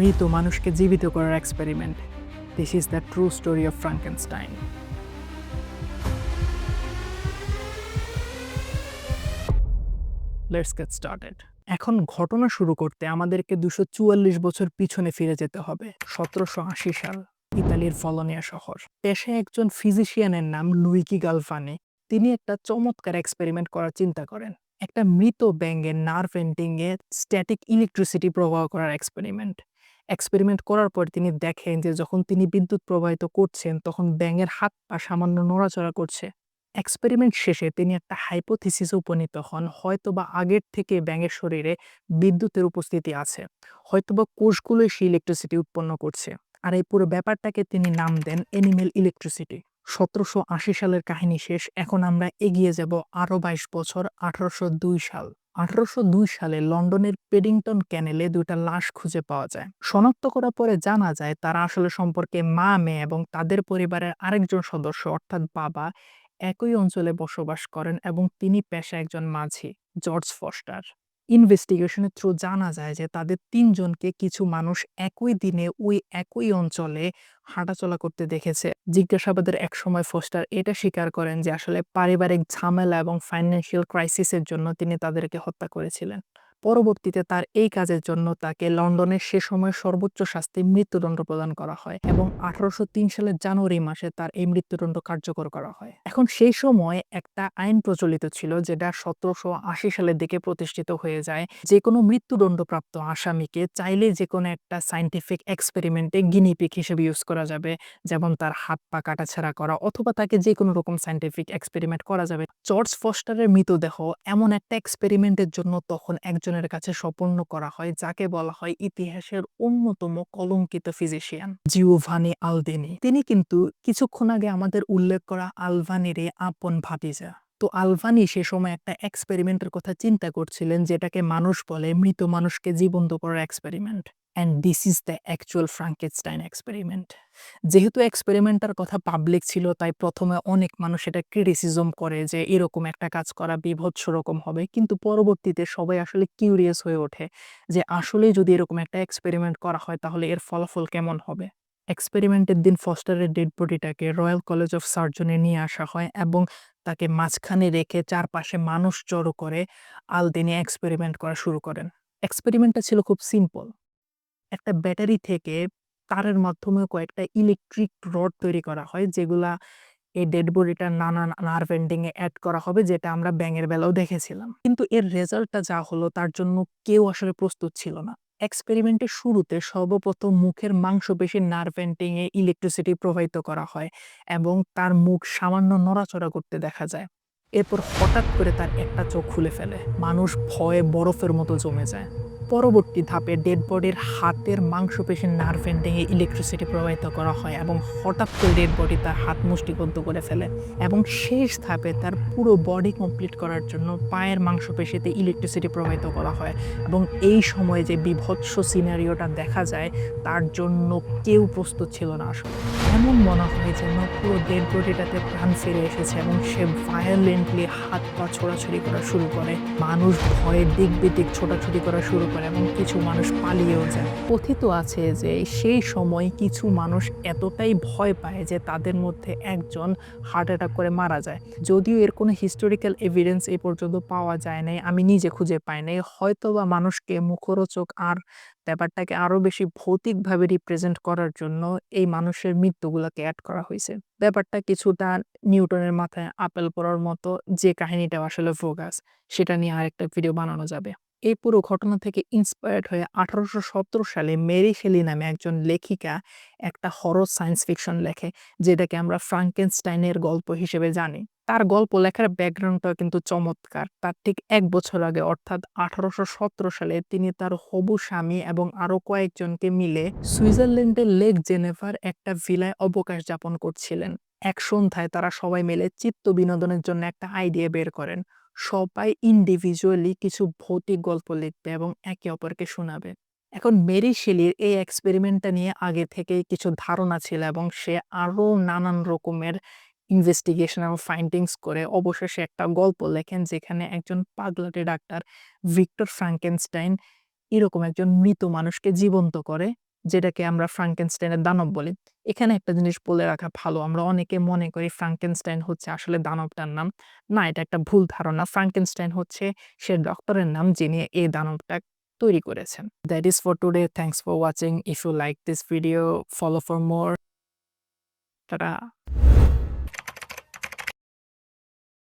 মৃত মানুষকে জীবিত করার experiment this is the true story of Frankenstein let's get started এখন ঘটনা শুরু করতে আমাদেরকে দুশো চুয়াল্লিশ বছর পিছনে ফিরে যেতে হবে, সতেরোশো আশি সাল, ইতালির ফলনিয়া শহর। পেশায় একজন ফিজিশিয়ানের নাম লুইকি গালফানি, তিনি একটা চমৎকার এক্সপেরিমেন্ট করার চিন্তা করেন। একটা মৃত ব্যাঙের নার্ভ এন্ডিংয়ে স্ট্যাটিক ইলেকট্রিসিটি প্রবাহ করার এক্সপেরিমেন্ট এক্সপেরিমেন্ট করার পর তিনি দেখেন যে, যখন তিনি বিদ্যুৎ প্রবাহিত করছেন, তখন ব্যাঙের হাত পা সামান্য নড়াচড়া করছে। এক্সপেরিমেন্ট শেষে তিনি একটা হাইপোথিসিসে উপনীত হন, হয়তোবা আগের থেকে ব্যাঙের শরীরে বিদ্যুতের উপস্থিতি আছে, হয়তোবা কোষগুলোই সেই ইলেকট্রিসিটি উৎপন্ন করছে। আর এই পুরো ব্যাপারটাকে তিনি নাম দেন এনিমেল ইলেকট্রিসিটি সতেরোশো আশি সালের কাহিনী শেষ, এখন আমরা এগিয়ে যাব আরও বাইশ বছর, আঠারোশো দুই সাল। আঠারোশো দুই সালে লন্ডনের পেডিংটন ক্যানেলে দুইটা লাশ খুঁজে পাওয়া যায়। শনাক্ত করার পরে জানা যায়, তারা আসলে সম্পর্কে মা, মেয়ে এবং তাদের পরিবারের আরেকজন সদস্য, অর্থাৎ বাবা, একই অঞ্চলে বসবাস করেন এবং তিনি পেশা একজন মাঝি, জর্জ ফস্টার। ইনভেস্টিগেশনের থ্রু জানা যায় যে তাদের তিনজনকে কিছু মানুষ একই দিনে ওই একই অঞ্চলে হাঁটাচলা করতে দেখেছে। জিজ্ঞাসাবাদের এক সময় ফস্টার এটা স্বীকার করেন যে আসলে পারিবারিক ঝামেলা এবং ফাইন্যান্সিয়াল ক্রাইসিসের জন্য তিনি তাদেরকে হত্যা করেছিলেন। পরবর্তীতে তার এই কাজের জন্য তাকে লন্ডনের সে সময় সর্বোচ্চ শাস্তি মৃত্যুদণ্ড প্রদান করা হয় এবং আঠারোশো সালের জানুয়ারি মাসে তার এই মৃত্যুদণ্ড কার্যকর করা হয়। এখন সেই সময় একটা আইন প্রচলিত ছিল যেটা সতেরোশো আশি সালের দিকে প্রতিষ্ঠিত হয়ে যায়। যে কোনো মৃত্যুদণ্ডপ্রাপ্ত আসামিকে চাইলে যে কোনো একটা সাইন্টিফিক এক্সপেরিমেন্টে গিনিপিক হিসেবে ইউজ করা যাবে, যেমন তার হাত পা কাটাছেড়া করা অথবা তাকে যে কোনো রকম সাইন্টিফিক এক্সপেরিমেন্ট করা যাবে। জর্জ ফস্টারের মৃতদেহ এমন একটা এক্সপেরিমেন্টের জন্য তখন একজনের কাছে স্বপন্ন করা হয়, যাকে বলা হয় ইতিহাসের অন্যতম কলঙ্কিত ফিজিশিয়ান জিওভানি আলদেনি। তিনি কিন্তু কিছুক্ষণ আগে আমাদের উল্লেখ করা আলভানিরে আপন ভাতিজা। তো আলভানি সে সময় একটা এক্সপেরিমেন্টের কথা চিন্তা করছিলেন, যেটাকে মানুষ বলে মৃত মানুষকে জীবন্ত করার experiment and this is the actual Frankenstein experiment যেহেতু এক্সপেরিমেন্টার কথা পাবলিক ছিল, তাই প্রথমে অনেক মানুষ এটা ক্রিটিসিজম করে যে, এরকম একটা কাজ করা বিভৎস রকম হবে। কিন্তু পরবর্তীতে সবাই আসলে কিউরিয়াস হয়ে ওঠে যে আসলে যদি এরকম একটা এক্সপেরিমেন্ট করা হয়, তাহলে এর ফলাফল কেমন হবে? এক্সপেরিমেন্টের দিন ফস্টারের ডেড বডিটাকে রয়্যাল কলেজ অফ সার্জনে নিয়ে আসা হয় এবং তাকে মাঝখানে রেখে চারপাশে মানুষ জড়ো করে আলদিনি এক্সপেরিমেন্ট করা শুরু করেন। এক্সপেরিমেন্টটা ছিল খুব সিম্পল একটা ব্যাটারি থেকে তারের মাধ্যমে কয়েকটা ইলেকট্রিক রড তৈরি করা হয়, যেগুলা এই ডেড বডিটার নানা নার্ভ এন্ডিং এ অ্যাড করা হবে, যেটা আমরা ব্যাঙের বেলাও দেখেছিলাম। কিন্তু এর রেজাল্টটা যা হলো, তার জন্য কেউ আসলে প্রস্তুত ছিল না। এক্সপেরিমেন্টের শুরুতে সর্বপ্রথম মুখের মাংসপেশির নার্ভ এন্ডিং এ ইলেকট্রিসিটি প্রবাহিত করা হয় এবং তার মুখ সামান্য নড়াচড়া করতে দেখা যায়। এরপর হঠাৎ করে তার একটা চোখ খুলে ফেলে। মানুষ ভয়ে বরফের মতো জমে যায়। পরবর্তী ধাপে ডেড বডির হাতের মাংসপেশির নার্ভ এন্ডিংয়ে ইলেকট্রিসিটি প্রবাহিত করা হয় এবং হঠাৎ করে ডেড বডি তার হাত মুষ্টিবদ্ধ করে ফেলে এবং শেষ ধাপে তার পুরো বডি কমপ্লিট করার জন্য পায়ের মাংসপেশিতে ইলেকট্রিসিটি প্রবাহিত করা হয় এবং এই সময়ে যে বিভৎস সিনারিওটা দেখা যায়, তার জন্য কেউ প্রস্তুত ছিল না আসলে। এমন মনে হয় যেন পুরো ডেড বডিটাতে প্রাণ ফিরে এসেছে এবং সে ভায়োলেন্টলি হাত পা ছোড়াছুড়ি করা শুরু করে। মানুষ ভয়ে দিক বিদিক ছোটাছুটি করা শুরু করে এবং কিছু মানুষ পালিয়েও যায়। কথিত আছে যে সেই সময় কিছু মানুষ এতটাই ভয় পায় যে তাদের মধ্যে একজন হার্ট অ্যাটাক করে মারা যায়। যদিও এর কোনো হিস্টোরিক্যাল এভিডেন্স এই পর্যন্ত পাওয়া যায় নাই, আমি নিজে খুঁজে পাই নাই। হয়তো বা মানুষকে মুখরোচক আর ব্যাপারটাকে আরও বেশি ভৌতিকভাবে রিপ্রেজেন্ট করার জন্য এই মানুষের মৃত্যুগুলোকে অ্যাড করা হয়েছে। ব্যাপারটা কিছুটা নিউটনের মাথায় আপেল পড়ার মতো যে কাহিনীটা আসলে ফোকাস, সেটা নিয়ে আরেকটা ভিডিও বানানো যাবে। এই পুরো ঘটনা থেকে ইন্সপায়ার্ড হয়ে আঠারোশো সতেরো সালে মেরি শেলি নামে একজন লেখিকা একটা হরর সায়েন্স ফিকশন লেখে, যেটাকে আমরা ফ্রাঙ্কেনস্টাইনের গল্প হিসেবে জানি। তার গল্প লেখার ব্যাকগ্রাউন্ডটা কিন্তু চমৎকার। তার ঠিক এক বছর আগে, অর্থাৎ আঠারোশো সতেরো সালে, তিনি তার হবু স্বামী এবং আরও কয়েকজনকে মিলে সুইজারল্যান্ডের লেক জেনেভার একটা ভিলায় অবকাশ যাপন করছিলেন। এক সন্ধ্যায় তারা সবাই মিলে চিত্ত বিনোদনের জন্য একটা আইডিয়া বের করেন। সবাই ইন্ডিভিজুয়ালি কিছু ভৌতিক গল্প লিখবে এবং একে অপরকে শোনাবে। এখন মেরি শেলির এই এক্সপেরিমেন্টটা নিয়ে আগে থেকেই কিছু ধারণা ছিল এবং সে আরও নানান রকমের ইনভেস্টিগেশন এবং ফাইন্ডিংস করে অবশেষে একটা গল্প লেখেন যেখানে একজন পাগলাটে ডাক্তার ভিক্টর ফ্রাঙ্কেনস্টাইন এরকম একজন মৃত মানুষকে জীবন্ত করে, যেটাকে আমরা ফ্রাঙ্কেনস্টাইনের দানব বলি। এখানে একটা জিনিস বলে রাখা ভালো, আমরা অনেকে মনে করি ফ্রাঙ্কেনস্টাইন হচ্ছে আসলে দানবটার নাম। না, এটা একটা ভুল ধারণা। ফ্রাঙ্কেনস্টাইন হচ্ছে সে ডক্টরের নাম যিনি এই দানবটা তৈরি করেছেন। That is for today thanks for watching if you like this video follow for more tata.